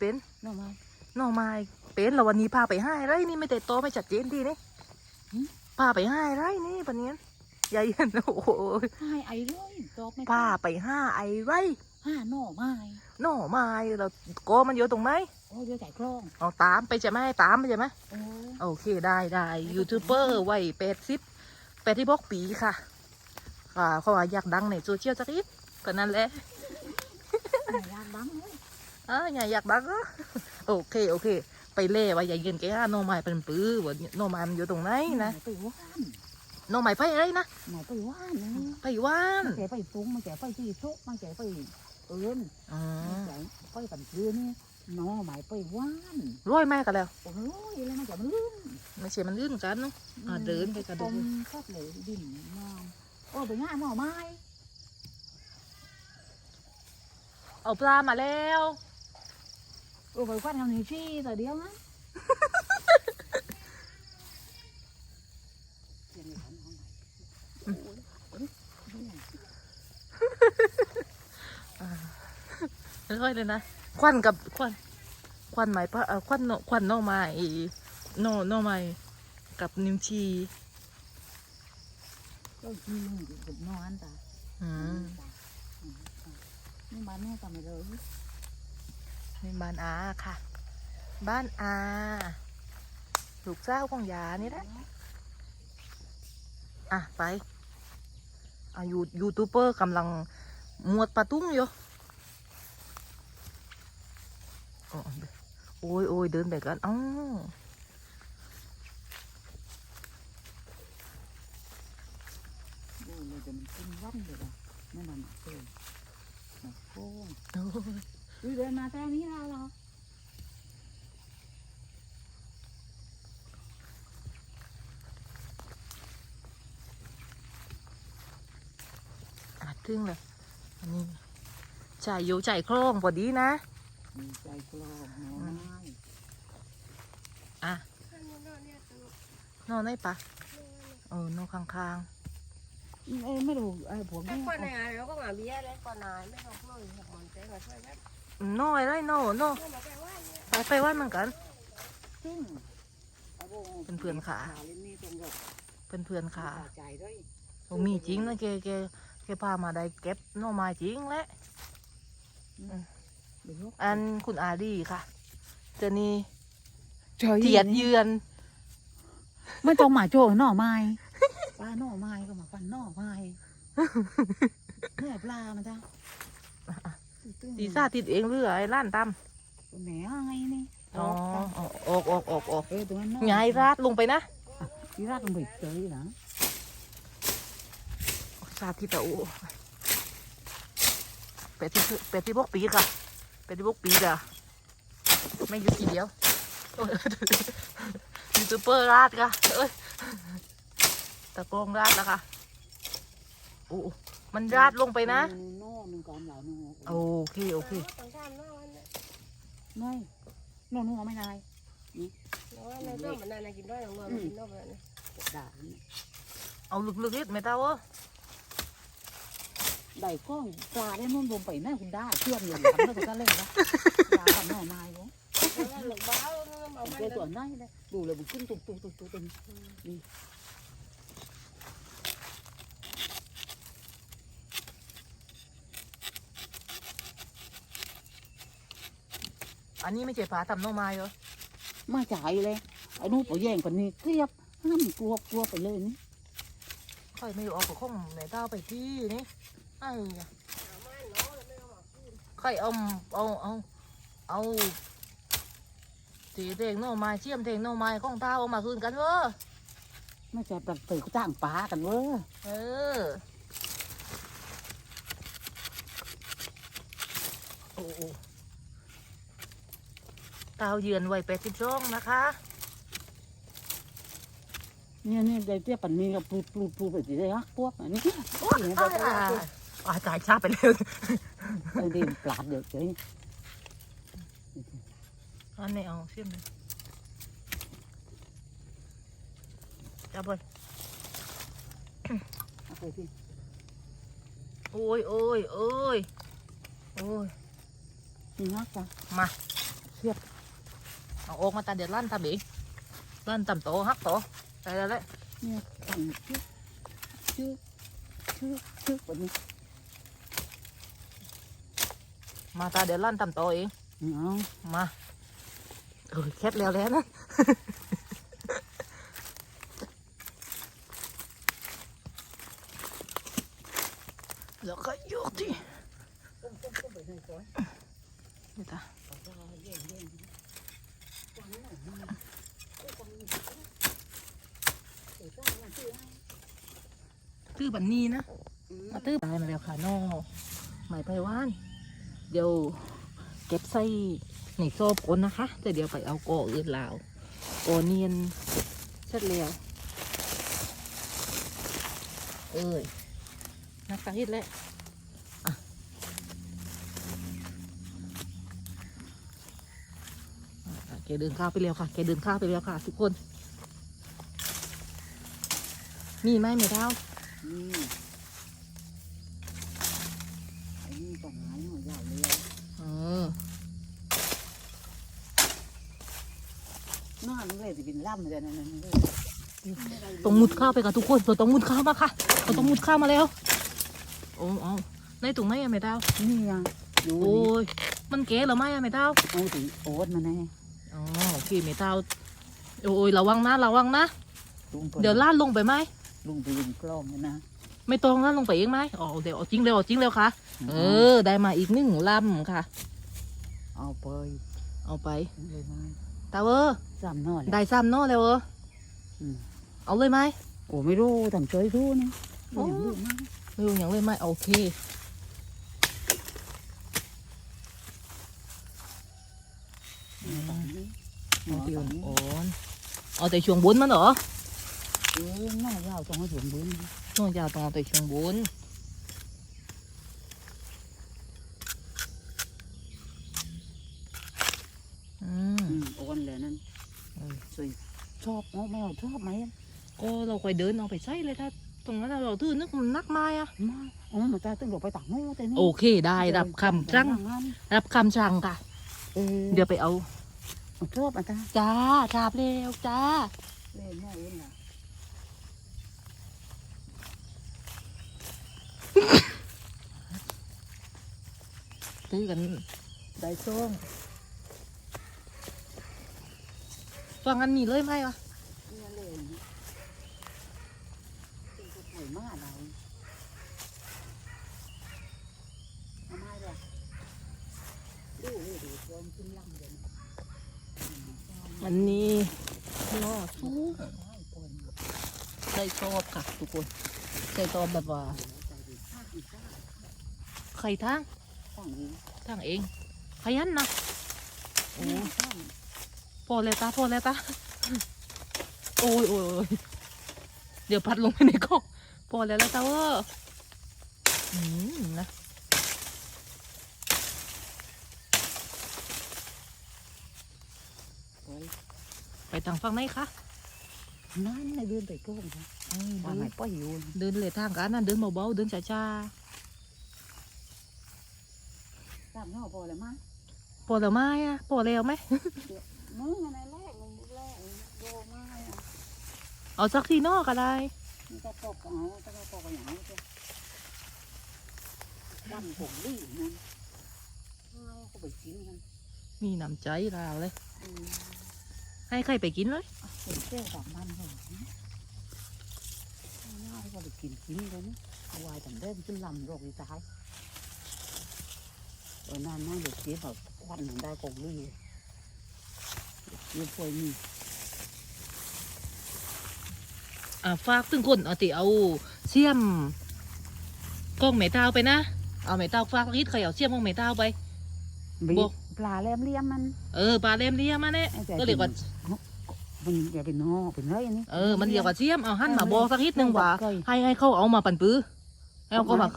เป็นหน่อไม้หน่อไม้เป็นแล้ววันนี้พาไปให้ไรนี่ไม่แต่โตไม่ชัดเจนทีนี่หืมพาไปให้ไรนี่ปันนี้ยายเห็นโอ้โหให้ไอ้เลยตอบไม่พาไปห้าไอ้ไรห้าหน่อไม้หน่อไม้เราโกมันอยู่ตรงไหนโอ้ยเดี๋ยวจ่ายคล่องเอาตามไปใช่ไหมตามไปใช่ไหมโอ้โอเคได้ได้ยูทูบเบอร์วัยแปดสิบแปดที่บอกปีค่ะค่ะเขาว่าอยากดังในโซเชียลสักนิดก็นั่นแหละไม่ยากดังเลย อ่าอย่าอยากดังอะโอเคโอเค ไปเล่ว่าอย่าเย็นแกห้าหน่อไม้เป็นปื้อว่าหน่อไม้มันอยู่ตรงไหนนะไปว่านหน่อไม้ไฟอะไรนะหน่อไปว่านนี่ไปว่านมันแกไปฟุ้งมันแกไปที่ซุกมันแกไปเอิญอ๋อมันแกไปกันคืนนี่หน่อไม้ไปว่านร้อยแม่กันแล้วโอ้ยแล้วมันจะมันลื่นไม่ใช่มันลื่นกันเนอะอ่าเดินไปกระโดดต้มชอบเลยดินนอนโอ้ไปง่ายหน่อไม้เอาปลามาแล้ว โอ้ไปควันทำนี่ชี้แต่เดียวนะยังไม่ทันเอาไหนโอ้ยโอ้ยเนี่ยค่อยๆเลย นะควันกับควันควันไหมปะเอ่อควันโนควันหน่อไม้โนหน่อไม้กับนิมชีก็กินอยู่กับนอนตาอืมนี่บ้านอาค่ะ บ้านอาลูกเจ้าของยานี่แหละอะไปอายูยูทูบเบอร์กำลังมวดปลาตุ้งอยู่โอ้ยโอ้ยเดินไปกันอ๋อดูเลยจะมันกินวันเลยอะนั่นน่ะหนักเลยหนักโค้งโอ้ย ดูเดินมาแค่นี้แล้วเหรออะถึงเลยอันนี้จ่ายอยู่จ่ายโครงพอดีนะมีใจกลองหน่อไม้อะนอนได้ปะเออนอนข้างเอ้ยไม่รู้ไอ้ผม Cái เนี่ย con này nó có ngả bía đấy, con này mới học nuôi học mòn thế mà chơi hết. ๆ น้อยเลยโน่โน่ Nhưng mà cái quá nhỉ. ไปไปวัดเหมือนกันซึ่งเป็นเพื่อนขาเล่นนี่ตรงกับเป็นเพื่อนขาใจด้วยโอ้มีจริงนะแกแกแกพามาได้เก็บหน่อไม้จริงแหละเดี๋ยวอันคุณอาดีค่ะเจนี่เฉยเทียดเยือนไม่ต้องหมาโจ้หน่อไม้ปลาหน่อไม้ก็มาฟันหน่อไม้เนื้อปลามันจ้ะ สีซ่าติดเองหรือไอ้ร้านตแหนไงนี่ำอ๋อออกออกออกออกเออตรงนั้นย้ายราดลงไปนะที่ราดลงไปเจอนะซาติตะโอเป็ดที่เป็ดที่พวกปีกอะเป็ดที่พวกปีกอะไม่อยู่ทีเดียวโอ้ยยูทูบเบอร์ราดค่ะเอ้ยตะโกงราดแล้วค่ะโอ้ มันราดลงไปนะ โน่มันก่อนเหล่าโน่โอเคโอเค Nó còn tham nó ăn đấy. ไม่โน่โน่ไม่ได้ Nó ăn này, nó mà này này kìm đó là ngồi, Ừ. kìm đó mà này. ด่าเอาลึกๆนิดไม่เต้าเออได้ก็ปลาได้นุ่นลงไปแม่คุณได้เชื่อมอย่างนั้นแล้วก็เล่นนะปลาทำหน่อไม้วะ Nó lục báo, nó mà เจอ mang ตัว lên. นั้นเลยดูเลยบุกขึ้นตุ๊กตุ๊กตุ๊กตุ๊กนี่ อันนี้ไม่ใช่ผาทำหน่อไม้เหรอมาจ่ายเลยไอ้นู่นปอแย่งกันนี่เกลียบห้ามกลัวกลัวไปเลยนี่ค่อยไม่เอาของไหนเต้าไปที่นี่ไอ้ยะค่อยเอาเอาเอาเอาตีเทงโนไม้เชี่ยมเทงโนไม้ของเท้าเอามาคืนกันเว้อไม่ใช่แบบตื่นจ้างปลากันเว้ยเออโอ้ โอ้เต้าเยือนไว้แปดสิบช่องนะคะเนี่ยเนี่ยได้เตี้ยปันนี้ก็ปลูดปลูดปลูดไปสิได้ฮักพวกอันนี้โอ้ยอ่าอ่าจ่ายช้าไปเร็วไอ้เด็กปลาเด็กเลยอันนี้เอาเชี่ยมเลยจับไปเอาไปสิโอ้ยโอ้ยโอ้ยโอ้ยนี่ฮักจ้ะมาทียบ เอาออกมาตาเดี๋ยวลั่นทำเองลั่นตำโตฮักโตไปแล้วแหละเนี่ยตั้งชื่อชื่อชื่อชื่อแบบนี้มาตาเดี๋ยวลั่นตำโตเองเอามาเออแคทแล้วแล้วนะแล้วก็ยกที่นี่ตา ตื้อบันนี้นะมาตื้อตายมาแล้วค่ะนอหมายไปว่านเดี๋ยวเก็บใส่ในโซ่ก้นนะคะ แต่เดี๋ยวไปเอากออื่นลาวกอเนียนเสร็จแล้วเอ้ยนักตังฮิตแล้วอะอะ แกเดินข้าวไปแล้วค่ะ แกเดินข้าวไปแล้วค่ะ ทุกคน มีไหมไม่เท่านี่ไอ้นี่ต้องหายหน่อยยาวเลยเออนอนเลยจะเป็นล่ำเลยนั่นนั่นเลยต้องมุดข้าวไปกับทุกคนเราต้องมุดข้าวมาค่ะเราต้องมุดข้าวมาแล้วโอ้เอาในถุงไหมอะไม่เท่านี่ยังอยู่โอ้ยมันเก๋เหรือไม่อะไม่เท่าโอ้ตีโอ๊ตมาแน่ อ๋อโอเคไม่เท่าโอ้ยระวังนะระวังนะ ลุงเดี๋ยวลาดลงไปไหม ลุงไปยิงกล้องเลยนะ ไม่ต้องลาดลงไปเองไหมอ๋อเดี๋ยวเอาจริงเร็วเอาจริงเร็วค่ะ เออ ได้มาอีกหนึ่งลำค่ะ เอาไปเอาไปเลยไหมตาเวอร์สามนอนได้ซ้ำเนาะแล้วเวอร์อืมเอาเลยไหมโอ้ไม่รู้ทำเฉยรู้นะโอ้ไม่รู้มากไม่รู้อย่างเลยไหมโอเค มอเอาเดีเดี๋ยยววนี้อ่อนเอาแต่ช่วงบนมันเหรอเออหน้ายาวต้องให้ถึงบุญช่วงยาวต้องเอาแต่ช่วงบนอืมอืมโอนเลยนั่นเออสวยชอบเอาไม่เอาชอบไหมก็เราค่อยเดินเอาไปใช้เลยถ้าตรงนั้นเราถือนึกมันนักไม้อะมาอ๋อมันจะต้องหลบไปต่างโน้นแต่นี่โอเคได้รับคำสั่งรับคำสั่งค่ะเออเดี๋ยวไปเอา เอาชอบอะจ้าจ้าทราบเร็วจ้าเล่นแม่เองล่ะซื้อกันได้ส้มฟังกันมีเลยไหมวะเนี่ยเล่นเป็นคนหอยมากเราเอามาเลยดูเลยดูส้มขึ้นลำเลย มันนี่ล่อสู้ให้คนใส่ชอบค่ะทุกคนใส่ชอบแบบว่าใครทางตั้งนี้ทางเองขยันนะโอ้พอแล้วตาพอแล้วตาโอ้ยโอ้ยเดี๋ยวพัดลงไปในกองพอแล้วแล้วตาเวออืมนะ เฮ้ย ไปทางฝั่งไหนคะนั่นในเดือนไปก้มค่ะว่าไงป้อยอยู่เดินเลยทางกันนั่นเดินเบาๆเดินช้าสามนอกพอแล้วมั้งๆพอแล้วไหมอะพอแล้วไหมมึงอะไรแรกมึงแรกโบมาอะเอาสักทีนอกก็ได้นี่ก็ปอกเอาถ้าก็ปอกอย่างนี้ก็ดำผมดีนั่นเอาก็ไปกินกันมีน้ำใจเราเลยอืม ให้ใครไปกินเลยเป็นแก้วสามมันเลยง่ายก็ไปกินกินเลยนะวายทำได้ขึ้นลำโรคอีตายเออนั่นนั่งเด็กเจี๊ยบแบบควันถึงได้กงลี่เจี๊ยบพวยมีอ่าฝากถึงคนเอาติเอาเสี่ยมกล้องเมตาไปนะ เอาเมตาฝากรีดใครเอาเสี่ยมกล้องเมตาไปบีบอก ปลาแหลมเลี่ยมมัน เออปลาเล่มเลียมาเนี่ยไอ้แต่ก็เรียกว่ามันอย่าเป็นนอเป็นไรอันนี้เออมันเรียกว่าเสี่ยมเอาหั่นมาเออบอกสักนิดนึงว่าเคยให้ให้เขาเอามาปั่นปื้อให้เขาก็มา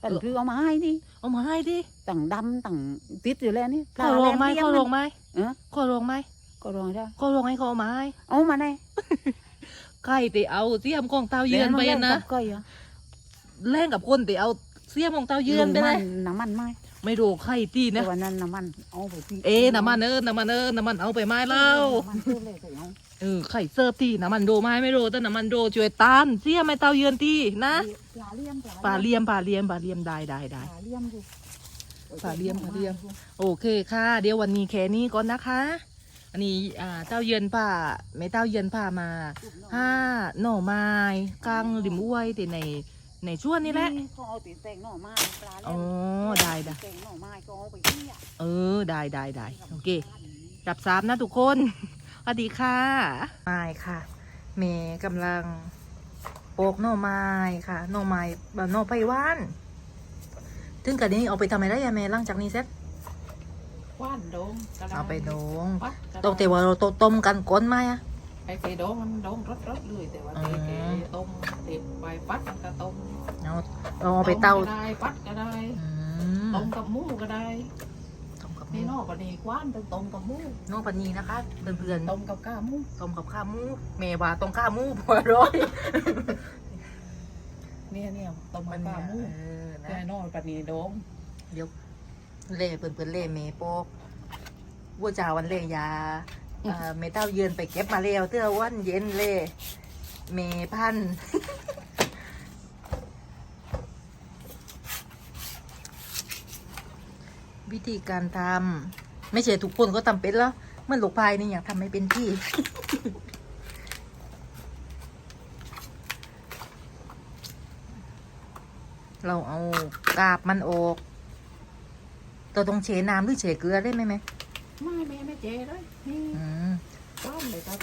แต่คือเอามาให้ดิเอามาให้ดิต่างดำต่างติดอยู่แล้วนี่ขอลงไหมแหขอลงมไหมเออขอลงไหมก็ลองได้ขอลงให้เขาเอามาให้เอามาได้ใครติเอาเสี่ยมกล้องเตาเยือนไปนะก็ยแล่งกับคนติเอาเสี่ยมกล้องเตาเยือนไปเลยน้ำมันไหม ไม่รู้ใครตีนะแต่วันนั้นน้ำมันเอาไปที่เอ๊ะน้ำมันเออน้ำมันเออน้ำมันเอาไปไม้เล่าน้ำมันเพิ่มเลยใส่เอาเออไข่เสิร์ฟตีน้ำมันโดไม้ไม่โดแต่น้ำมันโดช่วยต้านเสียไม่เต้าเยือนตีนะปลาเลี่ยมปลาเลียมปลาเลียมปลาเลียมได้ได้ได้ปลาเลี่ยมดูปลาเลี่ยมปลาเลี่ยม โอเคค่ะ เดี๋ยววันนี้แค่นี้ก่อนนะคะ อันนี้อ่าเต้าเยือนป่าไม่เต้าเยือนป่ามาห้าหน่อไม้กลางริมห้วยแต่ใน ในช่วงนี้แหละก็เอาตีแตงหน่อไม้ปลาเลี่ยมอ๋อได้ได้ แตงหน่อไม้ก็เอาไปที่อะเออ ได้ได้ได้โอเคจับสามนะทุกคนสวัสดีค่ะไม้ค่ะเมย์กำลังโปกหน่อไม้ค่ะหน่อไม้แบบหน่อไผ่ว่านถึงกันนี้เอาไปทำอะไรได้อะเมย์หลังจากนี้เสร็จว่านดงกระดาษเอาไปดองปัดกระดาษตกแต่ว่าเราต้มกันก้นไหมอะ ไอ้แกดองมันดองรสรสๆเลยแต่ว่าอ๋แกอแกต้มเต็มใบปัดมันก็ต้มเอาเราเอาไปเตาต้มก็ได้ปัดก็ได้อืมต้มกับหมูก็ได้ต้มกับหนี่มูนอกก็นี่กว้านต้องต้มกับหมูน้องปานีนะคะเพื่อนๆต้มกับก้าหมูต้มกับข้าวหมูเมย์ว่าต้มข้าวหมูพอร้อยเนี่ยเนี่ยต้มมักับนก้าหมูเออนะแน่นอนปานนี้ดองเดี๋ยวเล่เปื่อนเปื่อนๆเล่เมย์โปกวัวจาวันเล่ยา เอ่อเมเต้าเยือนไปเก็บมาแล้วเตื้อวันเย็นเล่เมพัน วิธีการทำไม่ใช่ทุกคนก็ทำเป็นแล้วเมื่อลูกพายนี่อยากทำไม่เป็นที่ เราเอากาบมันออกเราต้องเฉน้ำหรือเฉเกลือได้ไหมไหม ไม่แม่ไม่เจเลยนี่อืมกว้านเลยครับ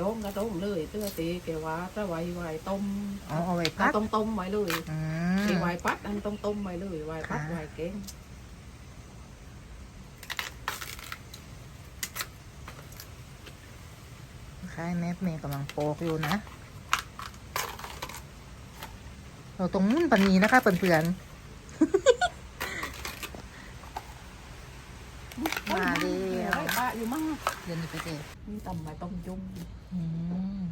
ดองก็ดองเลยเตื้อตีแกว่าถ้าไว้ไว้ต้มเอาเอาไว้ถ้าพักต้มต้มๆไว้เลยอืไอ้มไว้ปัดอันต้มต้มๆไว้เลยไว้ปัดค่ะ ไว้เก่งคล้ายแม่เมย์กำลังโปอกอยู่นะ เราตรงมุ่นปันนี้นะคะเพื่อนๆ มาเดียว ไว้ปะอยู่มั่ง เดี๋ยวนี้ไปเจอนี่ต้มไว้ต้มจุ่มอืม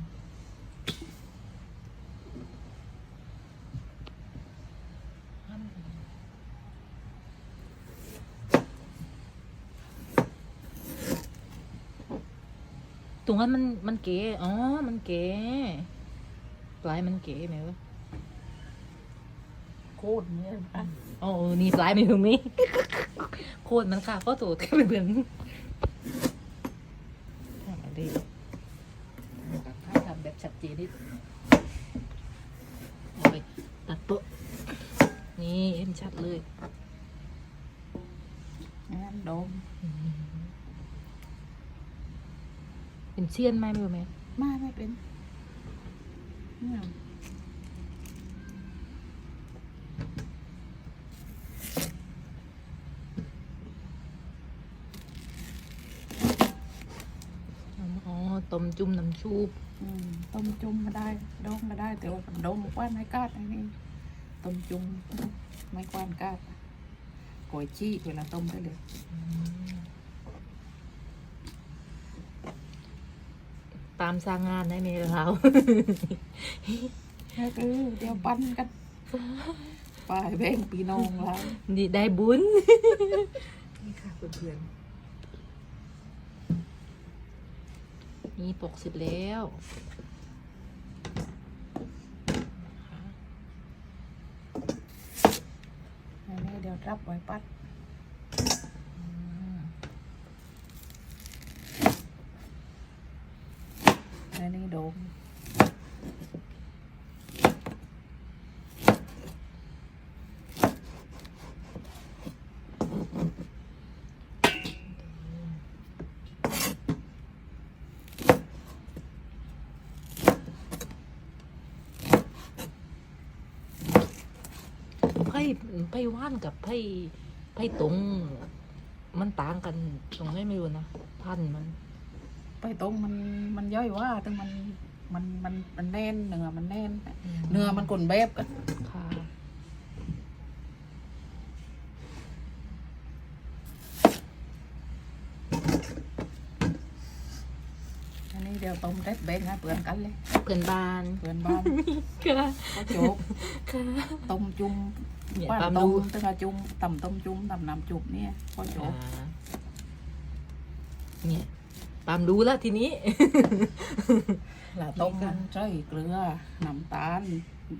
ตรงนั้นมันมันเก๋ อ๋อ มันเก๋ปลายมันเก๋ไหมวะโคตรเนี่ยอ๋อ นี่ปลายไม่ถึงนี้ โคตรมันค่ะก็ถูกเป็นเพื่อน ดีให้ทำแบบชัดเจนนิดเอาไปตัดโต๊ะนี่เห็นชัดเลยงานดองเป็นเชียนไหมไม่รู้ไหมมาไม่เป็นเนี่ย อ๋อต้ มจุ่มน้ำชูบอืมต้มจุ่มก็ได้ดองก็ได้ แต่ว่าดองกว้านไม่กาดไอ้นี่ต้มจุ่มไม่กว้านกาดก๋วยจี้เวลาต้มได้เลยตามสร้างงานได้ไหมเราเออเดี๋ยวปั้นกันป้ายแบ่งพี่น้องเราดีได้บุญ นี่ค่ะเพื่อนๆ มีปกเสร็จแล้วนี่เดี๋ยวรับไว้ปัดอันนี้ดมง ไพ่ไพ่ว่านกับไพ่ไพ่ตรง มันต่างกันตรงไหนไม่รู้นะพันธุ์มันไปตรงมันมันย่อยว่าแต่มันมันมันมันแน่นเนื้อมันแน่น เนื้อมันกลนแบบกันค่ะอันนี้เดี๋ยวต้มเด็ดเบนนะเปือนกันเลยเพื่อนบ้านเปือนบ้านค่ะก็โจกค่ะต้มจุ่ม เนี่ยว่านปามต้ดูมตึงอาจุ่มตำต้มจุ่มตำน้ำจุ่มเนี่ยพอจอ่าบเนี่ยปามดูแล้วทีนี้แล้วต้มใส่เกลือน้ำตาล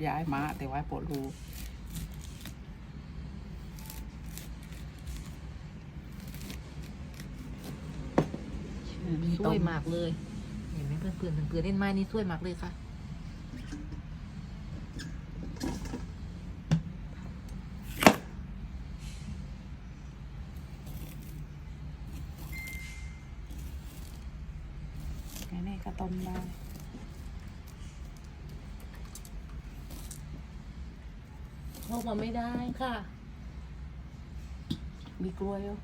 ยายมา แต่ว่าปวดรูสวยมากเลยเห็นไหมเพื่อนเพื่อนเพื่อนเล่นไม้นี่สวยมากเลยค่ะ แค่นี้ก็ต้มได้เข้ามาไม่ได้ค่ะ มีกล้วยอะ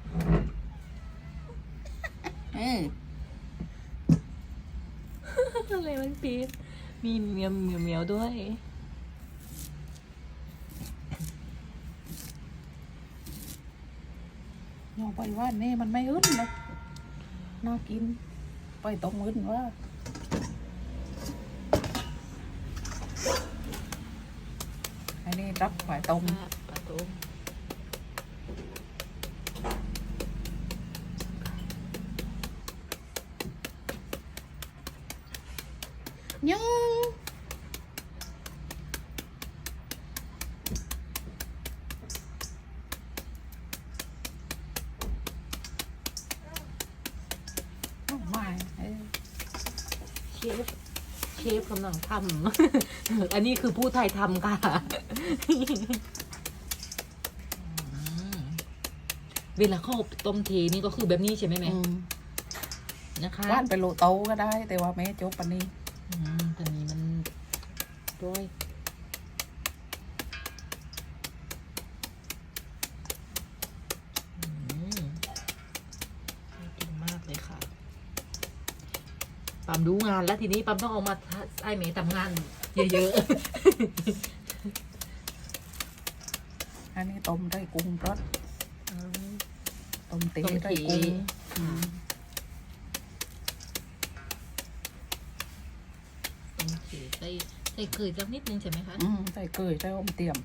เอออะไรมันปีดมีเมียวเมียวเมียวด้วย ลองไปว่านนี่มันไม่อึ้นเลยน่ากิน ไปต้มอึ้นว่าไอ้นี่รับฝ่ายต้ม ปลาต้ม กำลังทำ อันนี้คือผู้ไทยทำค่ะอืมเวลาเข้าต้มเทนี่ก็คือแบบนี้ใช่ไหมแม่อืมนะคะว่านไปโลโตก็ได้ แต่ว่าแม่จบปันนี้อืมตอนนี้มันด้วย ปั๊มดูงานแล้วทีนี้ปั๊มต้องเอามาไอ้เมย์ทำงาน เยอะอันนี้ต้มได้กุ้งรสๆอืมต้มเตะต้มได้เต๋กุ้งอืมโอเคใส่ใส่เกลือสักนิดนึงใช่ไหมคะ อืมใส่เกลือใส่อมเตียม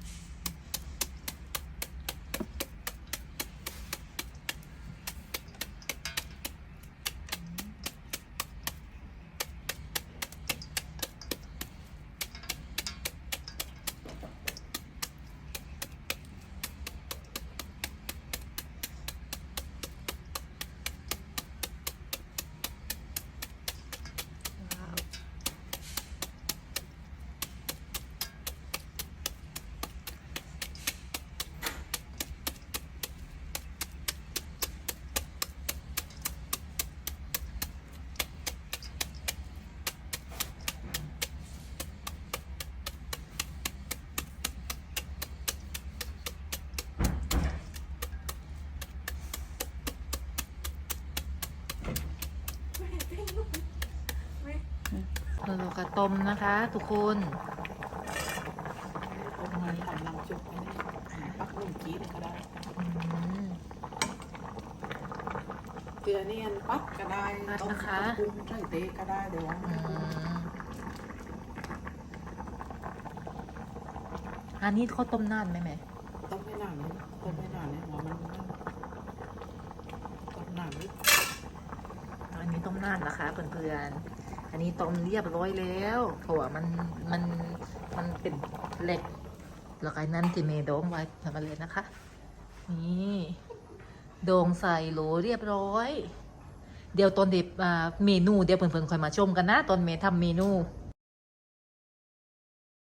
ต้มนะคะ ทุกคนต้มมาทำน้ำจุกนี่ปักลูกกี้เลยก็ได้อืม เกลือนี่อันปักก็ได้ปักต้มนะคะกุ้งใส่เตะก็ได้เดี๋ยวว่าอืมอันนี้เขาต้มนานไหมแม่ต้มไม่นานเลยต้มไม่นานเลยหัวมันต้มนานนิดอันนี้ต้มนานนะคะเพื่อนๆ อันนี้ต้มเรียบร้อยแล้วเพราะว่ามันมันมันเป็นเหล็กแล้วก็อันนั้นที่เมดองไว้ทำอะไรนะคะ นี่โดองใส่โหลเรียบร้อย เดี๋ยวตอนเด็บเมนูเดี๋ยวเพื่อนๆคอยมาชมกันนะ ตอนเมย์ทำเมนู